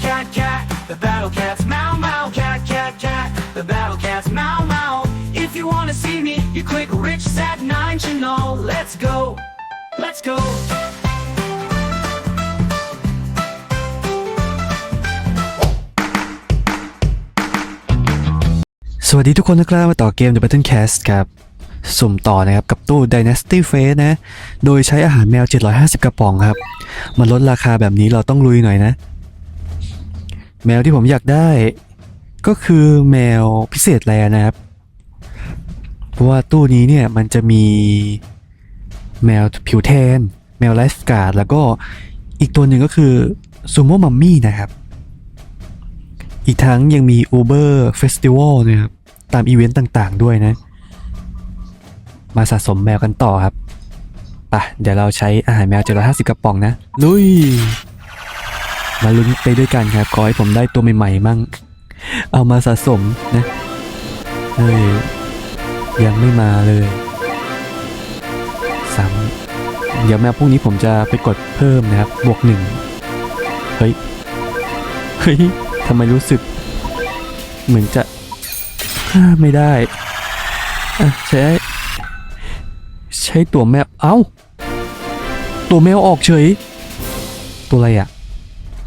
cat, cat, cat. The battle cat's meow, meow, cat, cat, cat. The battle cat's meow, meow. If you wanna see me, you click Rich Sat 9 channel. Let's go. Let's go. สวัสดีทุกคนนะครับ มาต่อเกม The Battle Cast ครับ สุ่มต่อนะครับ กับตู้ Dynasty Face นะ โดยใช้อาหารแมว 750 กระป๋องครับ มันลดราคาแบบนี้เราต้องลุยหน่อยนะ แมวที่ผมอยากได้ ก็คือแมวพิเศษแลนะครับ เพราะว่าตู้นี้เนี่ยมันจะมีแมวผิวแทน แมวไลฟ์การ์ดแล้วก็อีกตัวหนึ่งก็คือซูโม่มัมมี่นะครับ อีกทั้งยังมี Uber Festival นะครับ ตามอีเวนต์ต่างๆด้วยนะ มาสะสมแมวกันต่อครับไปะเดี๋ยวเราใช้อาหารแมว750กระป๋องนะ ลุย มาลุ้นไปด้วยกันครับขอให้ผมได้ตัวใหม่ๆมั่ง เอามาสะสมนะเฮ้ยยังไม่มาเลยซ้ำเดี๋ยวแมวพวกนี้ผมจะไปกดเพิ่มนะครับ บวกหนึ่งเฮ้ย เฮ้ยทำไมรู้สึก เหมือนจะไม่ได้ใช้ ใช้ตัวแมวเอ้า ตัวแมวออกเฉย ตัวอะไรอะท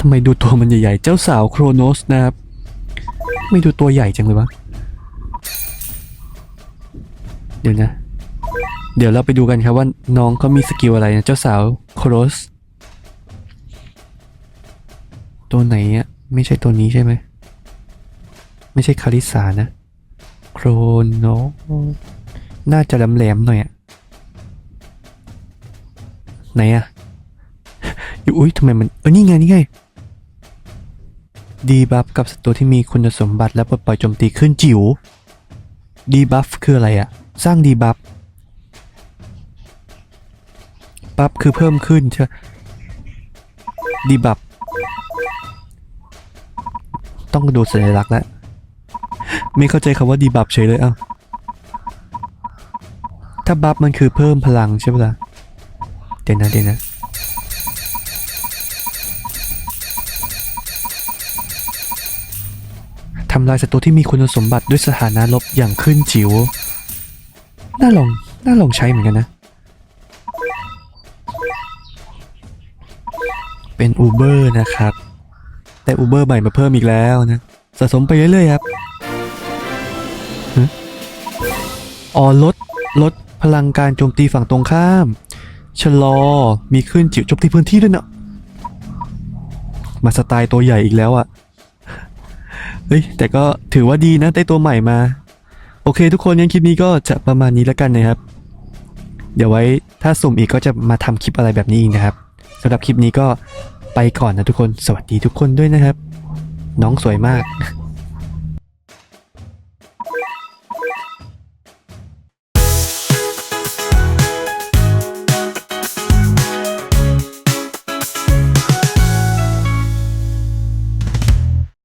ำไมดูตัวมันใหญ่ๆ เจ้าสาวโครโนสนะครับ ไม่ดูตัวใหญ่จังเลยวะ เดี๋ยวนะ เดี๋ยวเราไปดูกันครับว่าน้องเขามีสกิลอะไรนะเจ้าสาวโครส ตัวไหนอะไม่ใช่ตัวนี้ใช่ไหม ไม่ใช่คาริสานะ โครโนน่าจะแหลมๆหน่อยอะไหนอะอยู่อุ้ยทำไมมัน เออนี่ไง นี่ไง ดีบัฟกับศัตรูที่มีคุณสมบัติและปลดปล่อยโจมตีขึ้นจิ๋วดีบัฟคืออะไรอะสร้างดีบัฟบัฟคือเพิ่มขึ้นใช่ดีบัฟต้องดูสัญลักษณ์แล้วไม่เข้าใจคำว่าดีบัฟเฉยเลยอ้าถ้าบัฟมันคือเพิ่มพลังใช่ไหมล่ะเดี๋ยวนะเดี๋ยวนะ ทำลายศัตรูที่มีคุณสมบัติด้วยสถานะลบอย่างขึ้นจิ๋ว น่าลอง น่าลองใช้เหมือนกันนะ เป็น Uber นะครับ แต่ Uber ใหม่มาเพิ่มอีกแล้วนะ สะสมไปเรื่อยๆครับอ๋อลด ลดพลังการโจมตีฝั่งตรงข้าม ชะลอ มีขึ้นจิ๋วโจมตีพื้นที่ด้วยเนาะมาสไตล์ตัวใหญ่อีกแล้วอะ่ะ เฮ้ยแต่ก็ถือว่าดีนะได้ตัวใหม่มา โอเค ทุกคนงั้นคลิปนี้ก็จะประมาณนี้แล้วกันนะครับ เดี๋ยวไว้ถ้าสุ่มอีกก็จะมาทำคลิปอะไรแบบนี้อีกนะครับสำหรับคลิปนี้ก็ไปก่อนนะทุกคนสวัสดีทุกคนด้วยนะครับ น้องสวยมาก